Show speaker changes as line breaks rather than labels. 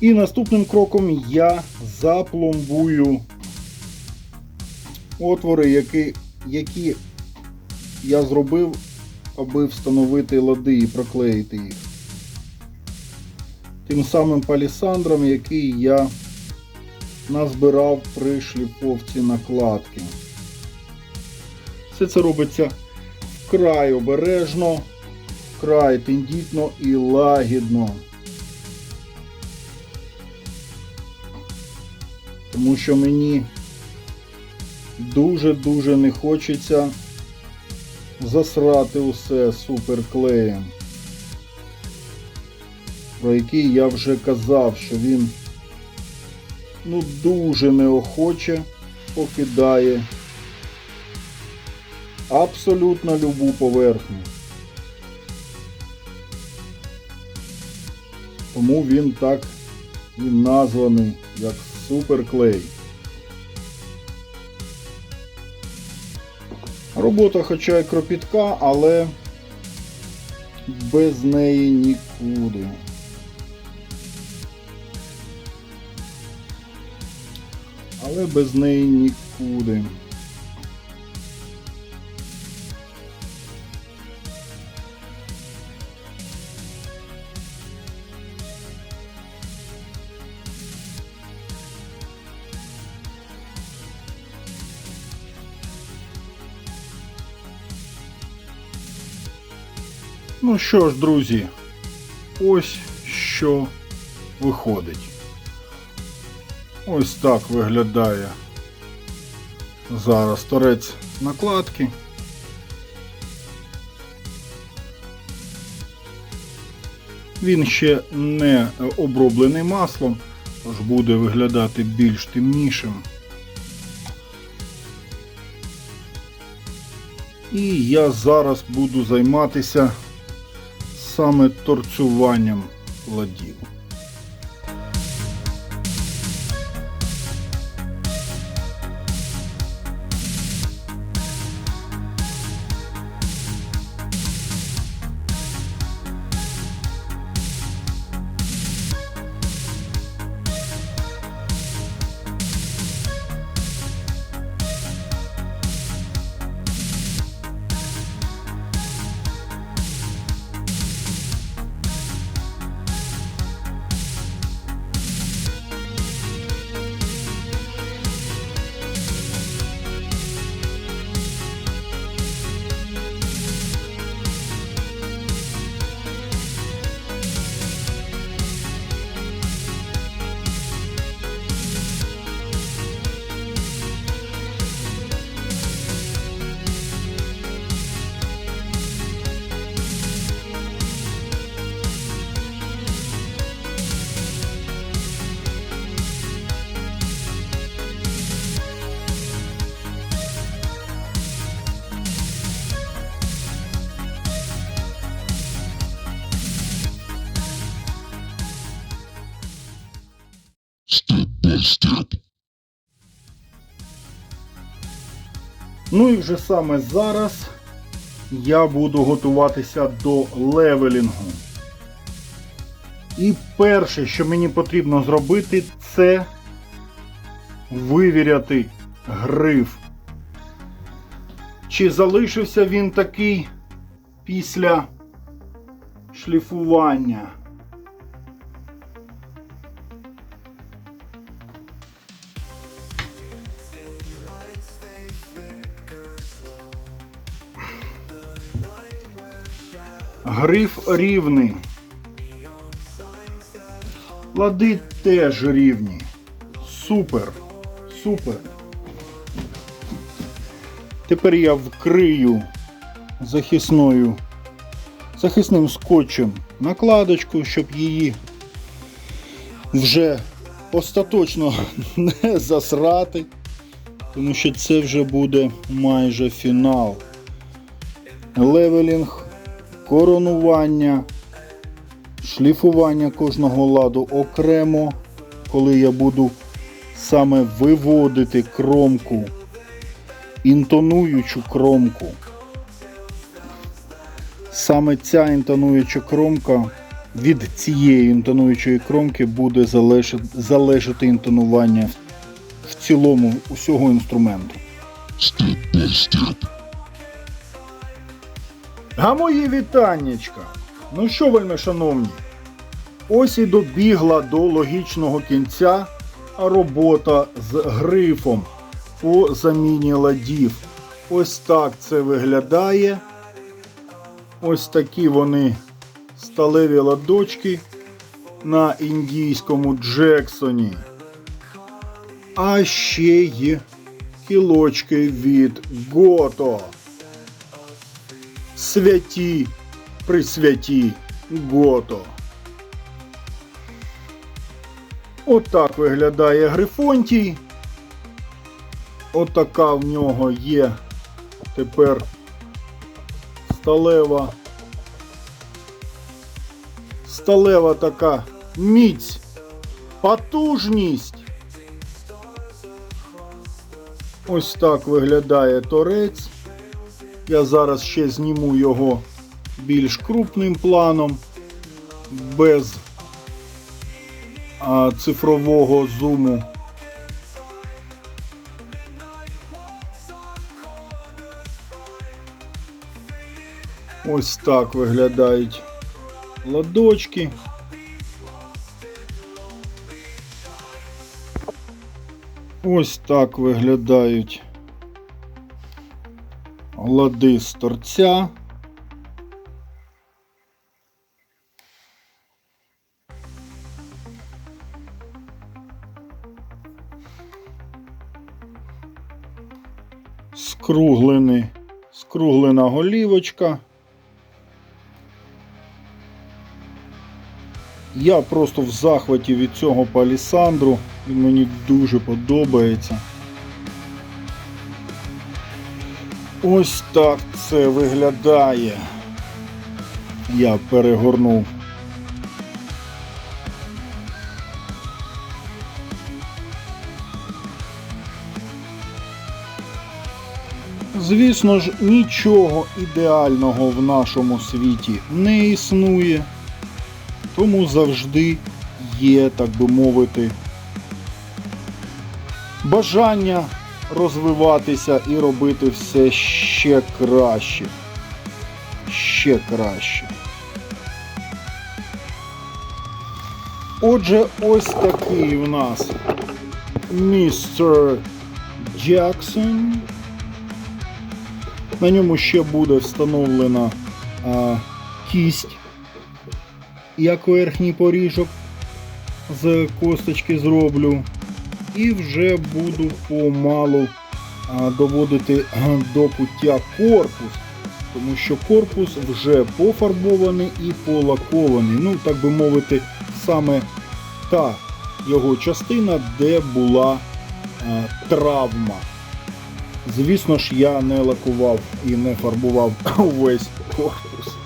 І наступним кроком я запломбую отвори, які, які я зробив, аби встановити лади і проклеїти їх. Тим самим палісандром, який я назбирав при шліфовці накладки. Все це робиться вкрай обережно, вкрай тендітно і лагідно. Тому що мені дуже-дуже не хочеться засрати усе суперклеєм, про який я вже казав, що він ну дуже неохоче покидає абсолютно любу поверхню. Тому він так і названий як суперклей. Робота хоча й кропітка, але без неї нікуди. Але без неї нікуди. Ну що ж, друзі, ось що виходить. Ось так виглядає зараз торець накладки. Він ще не оброблений маслом, тож буде виглядати більш темнішим. І я зараз буду займатися саме торцюванням ладів. Ну і вже саме зараз я буду готуватися до левелінгу. І перше, що мені потрібно зробити, це вивіряти гриф. Чи залишився він такий після шліфування? Гриф рівний. Лади теж рівні. Супер. Супер. Тепер я вкрию захисною захисним скотчем накладочку, щоб її вже остаточно не засрати, тому що це вже буде майже фінал. Левелінг, коронування, шліфування кожного ладу окремо, коли я буду саме виводити кромку, інтонуючу кромку. Саме ця інтонуюча кромка від цієї інтонуючої кромки буде залежати, інтонування в цілому усього інструменту. А мої вітаннячка! Ну що, вельми шановні, ось і добігла до логічного кінця робота з грифом по заміні ладів. Ось так це виглядає. Ось такі вони сталеві ладочки на індійському Джексоні. А ще є кілочки від Гото. Святі, присвяті Гото. Отак виглядає Грифонтій. Отака в нього є тепер сталева. Сталева така міць, потужність. Ось так виглядає торець. Я зараз ще зніму його більш крупним планом, без а, цифрового зуму. Ось так виглядають ладочки. Ось так виглядають лади з торця. Скруглений, скруглена голівочка. Я просто в захваті від цього палісандру. Він мені дуже подобається. Ось так це виглядає. Я перегорнув. Звісно ж, нічого ідеального в нашому світі не існує, тому завжди є, так би мовити, бажання розвиватися і робити все ще краще. Ще краще. Отже, ось такий у нас містер Джексон. На ньому ще буде встановлена а, кість як верхній поріжок з косточки зроблю. І вже буду помалу доводити до пуття корпус, тому що корпус вже пофарбований і полакований. Ну, так би мовити, саме та його частина, де була травма. Звісно ж, я не лакував і не фарбував увесь корпус.